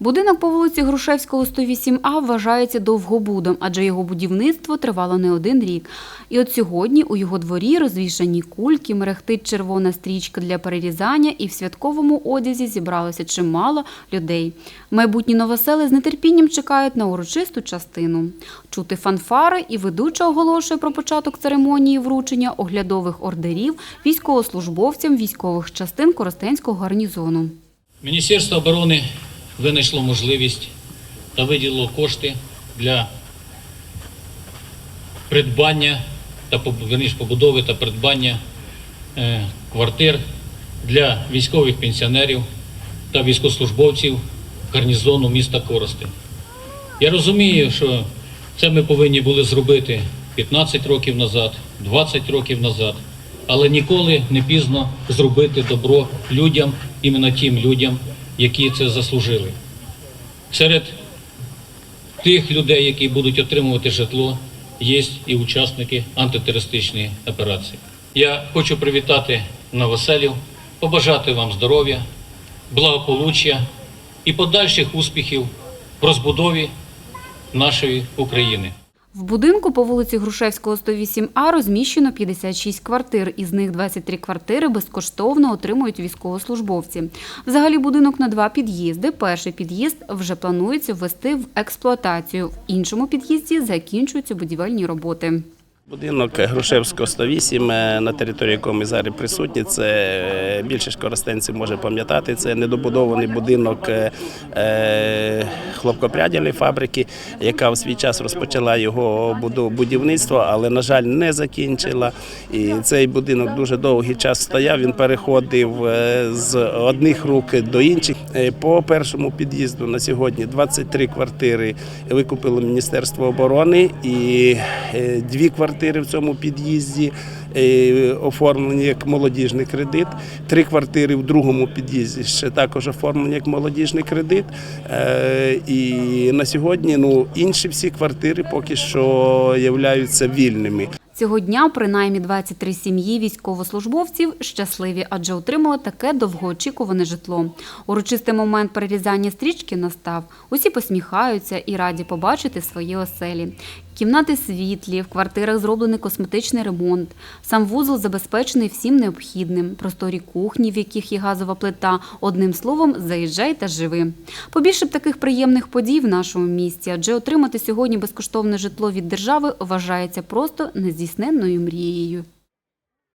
Будинок по вулиці Грушевського, 108А вважається довгобудом, адже його будівництво тривало не один рік. І от сьогодні у його дворі розвішані кульки, мерехтить червона стрічка для перерізання, і в святковому одязі зібралося чимало людей. Майбутні новосели з нетерпінням чекають на урочисту частину. Чути фанфари і ведуча оголошує про початок церемонії вручення оглядових ордерів військовослужбовцям військових частин Коростенського гарнізону. Міністерство оборони винайшло можливість та виділило кошти для придбання та верніше, побудови та придбання е, квартир для військових пенсіонерів та військовослужбовців гарнізону міста Коростень. Я розумію, що це ми повинні були зробити 15 років назад, 20 років назад, але ніколи не пізно зробити добро людям, іменно тим людям, які це заслужили. Серед тих людей, які будуть отримувати житло, є і учасники антитерористичної операції. Я хочу привітати новоселів, побажати вам здоров'я, благополуччя і подальших успіхів в розбудові нашої України. В будинку по вулиці Грушевського, 108А розміщено 56 квартир. Із них 23 квартири безкоштовно отримують військовослужбовці. Взагалі будинок на два під'їзди. Перший під'їзд вже планується ввести в експлуатацію. В іншому під'їзді закінчуються будівельні роботи. Будинок Грушевського 108, е, на території якого ми зараз присутні, це е, більшість користенців може пам'ятати. Це недобудований будинок е, е, фабрики, яка в свій час розпочала його будівництво, але, на жаль, не закінчила. І цей будинок дуже довгий час стояв. Він переходив з одних рук до інших. По першому під'їзду на сьогодні 23 квартири викупило Міністерство оборони і дві квартири в цьому під'їзді е, оформлені як молодіжний кредит. Три квартири в другому під'їзді ще також оформлені як молодіжний кредит. Е, І на сьогодні ну, інші всі квартири поки що являються вільними. Цього дня принаймні 23 сім'ї військовослужбовців щасливі, адже отримали таке довгоочікуване житло. Урочистий момент перерізання стрічки настав. Усі посміхаються і раді побачити свої оселі. Кімнати світлі, в квартирах зроблений косметичний ремонт. Сам вузол забезпечений всім необхідним. Просторі кухні, в яких є газова плита. Одним словом, заїжджай та живи. Побільше б таких приємних подій в нашому місті, адже отримати сьогодні безкоштовне житло від держави вважається просто нездійсненною мрією.